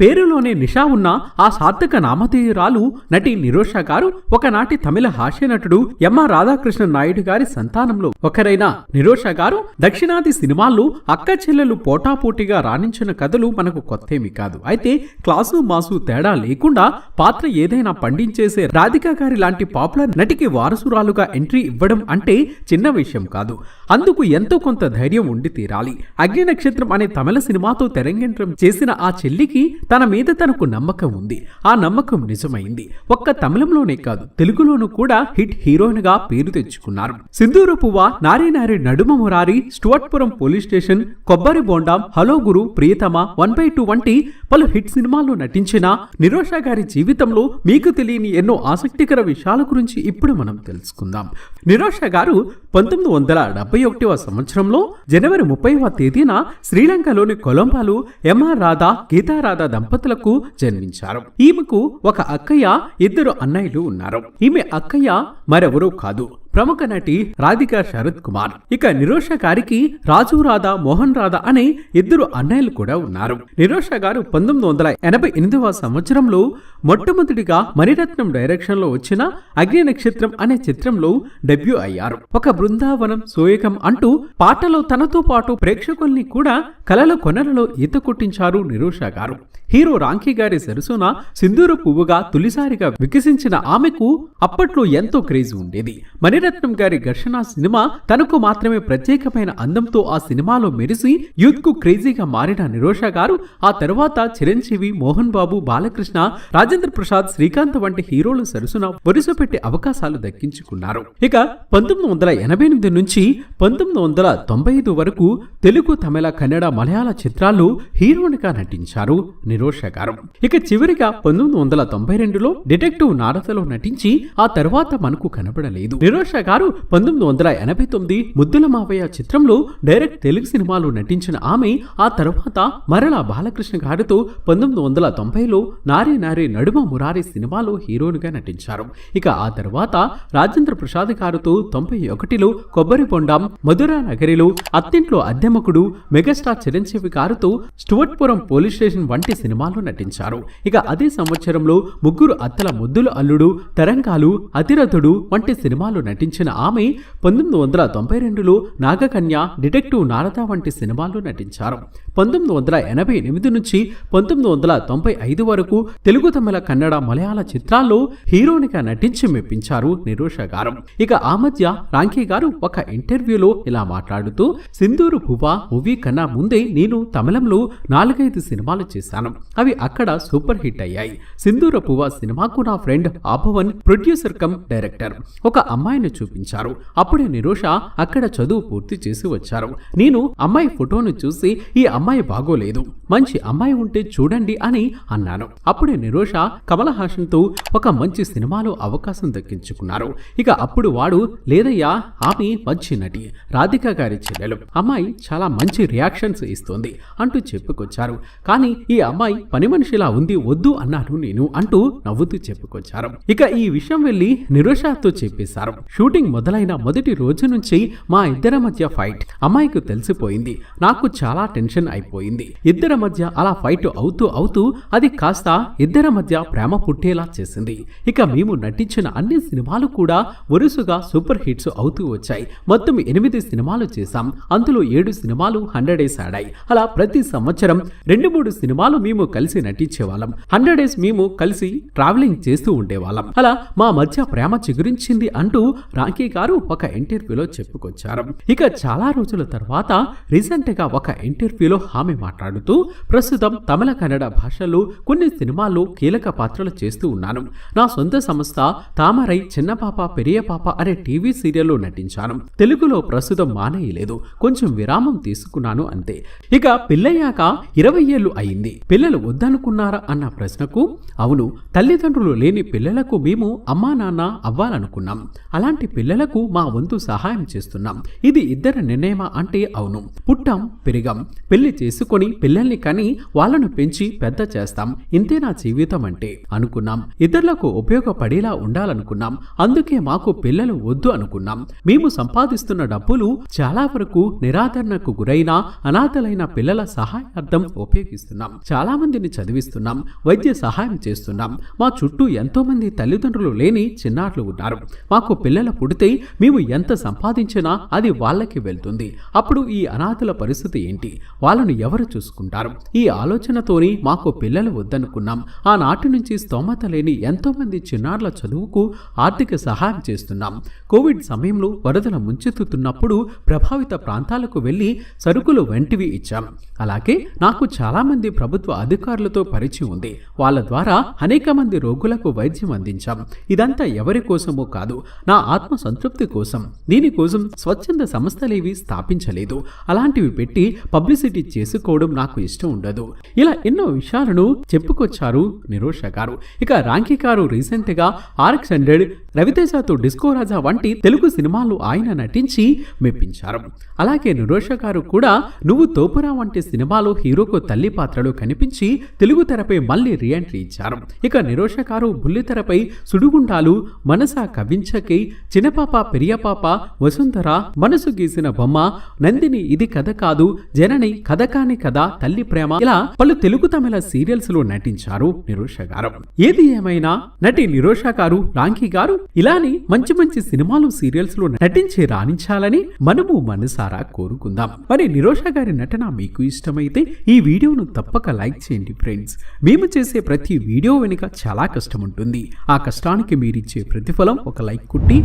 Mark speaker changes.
Speaker 1: పేరులోనే నిషా ఉన్న ఆ సార్థక నామధేయురాలు నటి నిరోష గారు ఒకనాటి తమిళ హాస్య నటుడు ఎంఆర్ రాధాకృష్ణ నాయుడు గారి సంతానంలో. ఒకరైన నిరోష గారు దక్షిణాది సినిమాల్లో అక్క చెల్లెలు పోటాపోటీగా రాణించిన కథలు మనకు కొత్తేమి కాదు. అయితే క్లాసు మాసు తేడా లేకుండా పాత్ర ఏదైనా పండించేసే రాధిక గారి లాంటి పాపులర్ నటికి వారసురాలుగా ఎంట్రీ ఇవ్వడం అంటే చిన్న విషయం కాదు. అందుకు ఎంతో కొంత ధైర్యం ఉండి తీరాలి. అగ్ని నక్షత్రం అనే తమిళ సినిమాతో తెరంగేట్రం చేసిన ఆ చెల్లికి తన మీద తనకు నమ్మకం ఉంది. ఆ నమ్మకం నిజమైంది. ఒక్క తమిళంలోనే కాదు తెలుగులోనూ కూడా హిట్ హీరోయిన్గా పేరు తెచ్చుకున్నారు. సింధూర పువ్వ నారీ నారీ నడుమ మురారి స్టువర్ట్పురం పోలీస్ స్టేషన్ కొబ్బరి బోండాం hello Guru Priyatama one by two వంటి పలు హిట్ సినిమాల్లో నటించిన నిరోష గారి జీవితంలో మీకు తెలియని ఎన్నో ఆసక్తికర విషయాల గురించి ఇప్పుడు మనం తెలుసుకుందాం. నిరోష గారు పంతొమ్మిది వందల డెబ్బై ఒకటివ సంవత్సరంలో జనవరి ముప్పైవ తేదీన శ్రీలంకలోని కొలంబాలో ఎంఆర్ రాధా గీతారాధా దంపతులకు జన్మించారు. ఈమెకు ఒక అక్కయ్య ఇద్దరు అన్నయ్యలు ఉన్నారు. ఈమె అక్కయ్య మరెవరూ కాదు. ప్రముఖ నటి రాధికా శరత్ కుమార్. ఇక నిరోష గారికి రాజు రాధా మోహన్ రాధా అనే ఇద్దరు అన్నయ్యలు కూడా ఉన్నారు. నిరోష గారు పంతొమ్మిది వందల ఎనభై ఎనిమిదవ సంవత్సరంలో మొట్టమొదటిగా మణిరత్నం డైరెక్షన్లో వచ్చిన అగ్ని నక్షత్రం అనే చిత్రంలో డెబ్యూ అయ్యారు. ఒక బృందావనం సోయకం అంటూ పాటలో తనతో పాటు ప్రేక్షకుల్ని కూడా కలల కొనలలో ఈత కొట్టించారు నిరోష గారు. హీరో రాంకీ గారి సరసున సింధూర పువ్వుగా తొలిసారిగా వికసించిన ఆమెకు అప్పట్లో ఎంతో క్రేజ్ ఉండేది. మణిరత్నం గారి ఘర్షణ సినిమా తనకు మాత్రమే ప్రత్యేకమైన అందంతో ఆ సినిమాలో మెరిసి యూత్కు క్రేజీగా మారిన నిరోష గారు ఆ తర్వాత చిరంజీవి మోహన్ బాబు బాలకృష్ణ రాజేంద్ర ప్రసాద్ శ్రీకాంత్ వంటి హీరోల సరసున వరుస పెట్టే అవకాశాలు దక్కించుకున్నారు. ఇక పంతొమ్మిది వందల ఎనభై ఎనిమిది నుంచి పంతొమ్మిది వందల తొంభై ఐదు వరకు తెలుగు తమిళ కన్నడ మలయాళ చిత్రాల్లో హీరోయిన్గా నటించారు నిరోష గారు. ఇక చివరిగా పంతొమ్మిది వందల తొంభై రెండులో డిటెక్టివ్ నారదలో నటించి ఆ తర్వాత మనకు కనబడలేదు. నిరోష గారు పంతొమ్మిది వందల ఎనభై తొమ్మిది ముద్దుల మావయ్య చిత్రంలో డైరెక్ట్ తెలుగు సినిమాలో నటించిన ఆమె ఆ తర్వాత మరలా బాలకృష్ణ గారితో పంతొమ్మిది వందల తొంభైలో నారే నారీ నడుమ మురారి సినిమాలో హీరోయిన్గా నటించారు. ఇక ఆ తర్వాత రాజేంద్ర ప్రసాద్ గారితో తొంభై ఒకటిలో కొబ్బరి బొండం మధుర నగరిలో అత్తింట్లో అద్దెమకుడు మెగాస్టార్ చిరంజీవి గారితో స్టువర్ట్పురం పోలీస్ స్టేషన్ వంటి సినిమాలు నటించారు. ఇక అదే సంవత్సరంలో ముగ్గురు అత్తల ముద్దుల అల్లుడు తరంగాలు అతిరథుడు వంటి సినిమాల్లో నటించిన ఆమె పంతొమ్మిది వందల తొంభై రెండులో నాగకన్య డిటెక్టివ్ నారద వంటి సినిమాల్లో నటించారు. పంతొమ్మిది వందల ఎనభై ఎనిమిది నుంచి పంతొమ్మిది వందల తొంభై ఐదు వరకు తెలుగు తమిళ కన్నడ మలయాళ చిత్రాల్లో హీరోనిగా నటించి మెప్పించారు నిరోష గారు. ఇక ఆ మధ్య రాంకీ గారు ఒక ఇంటర్వ్యూలో ఇలా మాట్లాడుతూ సింధూరు భువ మూవీ కన్నా ముందే నేను తమిళంలో నాలుగైదు సినిమాలు చేశాను. అవి అక్కడ సూపర్ హిట్ అయ్యాయి. సింధూర పువ్వ సినిమాకు నా friend Abhavan producer cum director. ఒక అమ్మాయిని చూపించారు. అప్పుడే నిరోష అక్కడ చదువు పూర్తి చేసి వచ్చారు. నేను అమ్మాయి ఫోటోను చూసి ఈ అమ్మాయి బాగోలేదు. మంచి అమ్మాయి ఉంటే చూడండి అని అన్నాను. అప్పుడే నిరోష కమల హాసన్తో ఒక మంచి సినిమాలో అవకాశం దక్కించుకున్నారు. ఇక అప్పుడు వాడు లేదయ్యా ఆమె మంచి నటి. రాధిక గారి చెల్లెలు. అమ్మాయి చాలా మంచి రియాక్షన్స్ ఇస్తుంది అంటూ చెప్పుకొచ్చారు. కానీ ఈ అమ్మాయి పని మనిషిలా ఉంది వద్దు అన్నాను నేను అంటూ నవ్వుతూ చెప్పుకొచ్చారు. ఇక ఈ విషయం వెళ్ళి నిరోషతో చెప్పేశారు. షూటింగ్ మొదలైన మొదటి రోజు నుంచి మా ఇద్దరి మధ్య ఫైట్. అమ్మాయికి తెలిసిపోయింది. నాకు చాలా టెన్షన్ అయిపోయింది. ఇద్దరి మధ్య అలా ఫైట్ అవుతూ అవుతూ అది కాస్త ఇద్దరి మధ్య ప్రేమ పుట్టేలా చేసింది. ఇక మేము నటించిన అన్ని సినిమాలు కూడా వరుసగా సూపర్ హిట్స్ అవుతూ వచ్చాయి. మొత్తం ఎనిమిది సినిమాలు చేశాం. అందులో ఏడు సినిమాలు హండ్రెడ్ డేస్ ఆడాయి అలా ప్రతి సంవత్సరం రెండు మూడు సినిమాలు మేము కలిసి నటించేవాళ్ళం హండ్రెడ్ డేస్ మేము కలిసి ట్రావెలింగ్ చేస్తూ ఉండేవాళ్ళం. అలా మా మధ్య ప్రేమ చిగురించింది అంటూ రాంకీ గారు ఒక ఇంటర్వ్యూలో చెప్పుకొచ్చారు. ఇక చాలా రోజుల తర్వాత రీసెంట్గా ఒక ఇంటర్వ్యూలో ఆమె మాట్లాడుతూ ప్రస్తుతం తమిళ కన్నడ భాషల్లో కొన్ని సినిమాల్లో కీలక పాత్రలు చేస్తూ ఉన్నాను. నా సొంత సంస్థ తామరై చిన్న పాప పెరియ పాప అనే టీవీ సీరియల్లో నటించాను. తెలుగులో ప్రస్తుతం మానేయలేదు. కొంచెం విరామం తీసుకున్నాను అంతే. ఇక పెళ్ళయ్యాక ఇరవై ఏళ్ళు అయింది. పిల్లలు వద్దనుకున్నారా అన్న ప్రశ్నకు అవును తల్లిదండ్రులు లేని పిల్లలకు మేము అమ్మా నాన్న అవ్వాలనుకున్నాం. అలాంటి అలాంటి పిల్లలకు మా వంతు సహాయం చేస్తున్నాం. ఇది ఇద్దరి నిర్ణయమా అంటే అవును. పుట్టాం పెరిగాం. పెళ్ళి చేసుకొని పిల్లల్ని కని వాళ్ళను పెంచి పెద్ద చేస్తాం. ఇంతే నా జీవితం అంటే? అనుకున్నాం. ఇతరులకు ఉపయోగపడేలా ఉండాలనుకున్నాం. అందుకే మాకు పిల్లలు వద్దు అనుకున్నాం. మేము సంపాదిస్తున్న డబ్బులు చాలా వరకు నిరాదరణకు గురైన అనాథలైన పిల్లల సహాయార్థం ఉపయోగిస్తున్నాం. చాలా మందిని చదివిస్తున్నాం. వైద్య సహాయం చేస్తున్నాం. మా చుట్టూ ఎంతో మంది తల్లిదండ్రులు లేని చిన్నారులు ఉన్నారు. మాకు పిల్లలు పుడితే మేము ఎంత సంపాదించినా అది వాళ్ళకి వెళ్తుంది. అప్పుడు ఈ అనాథల పరిస్థితి ఏంటి? వాళ్ళను ఎవరు చూసుకుంటారు? ఈ ఆలోచనతోని మాకు పిల్లలు వద్దనుకున్నాం. ఆనాటి నుంచి స్తోమత లేని ఎంతో మంది చిన్నారుల చదువుకు ఆర్థిక సహాయం చేస్తున్నాం. కోవిడ్ సమయంలో వరదల ముంచెత్తుతున్నప్పుడు ప్రభావిత ప్రాంతాలకు వెళ్ళి సరుకులు వంటివి ఇచ్చాం. అలాగే నాకు చాలామంది ప్రభుత్వ అధికారులతో పరిచయం ఉంది. వాళ్ళ ద్వారా అనేక మంది రోగులకు వైద్యం అందించాం. ఇదంతా ఎవరి కోసమో కాదు. నా ఆత్మ సంతృప్తి కోసం దీనికోసం స్వచ్ఛంద సంస్థలేవి స్థాపించలేదు. అలాంటివి పెట్టి పబ్లిసిటీ చేసుకోవడం నాకు ఇష్టం ఉండదు. ఇలా ఎన్నో విషయాలను చెప్పుకొచ్చారు నిరోష గారు. ఇక రాంకి గారు రీసెంట్గా ఆర్ఎక్స్ హండ్రెడ్ రవితేజతో డిస్కో రాజా వంటి తెలుగు సినిమాలు ఆయన నటించి మెప్పించారు. అలాగే నిరోష గారు కూడా నువ్వు తోపురా వంటి సినిమాలో హీరోకు తల్లి పాత్రలో కనిపించి తెలుగు తెరపై మళ్ళీ రీఎంట్రీ ఇచ్చారు. ఇక నిరోష గారు బుల్లితెరపై సుడిగుండాలు మనసా కవించకి చిన్నపాప పెరియపాప వసుంధర మనసు గీసిన బొమ్మ నందిని ఇది కథ కాదు జనని కథ కాని కథ తల్లి ప్రేమ ఇలా పలు తెలుగు తమిళ సీరియల్స్లో నటించారు నిరోష గారు. ఏది ఏమైనా నటి నిరోష గారు రాంకీ గారు ఇలానే మంచి మంచి సినిమాలు సీరియల్స్లో నటించి రాణించాలని మనము మనసారా కోరుకుందాం. మరి నిరోష గారి నటన మీకు ఇష్టమైతే ఈ వీడియోను తప్పక లైక్ చేయండి ఫ్రెండ్స్. మేము చేసే ప్రతి వీడియో వెనుక చాలా కష్టం ఉంటుంది. ఆ కష్టానికి మీరిచ్చే ప్రతిఫలం ఒక లైక్ కుట్టి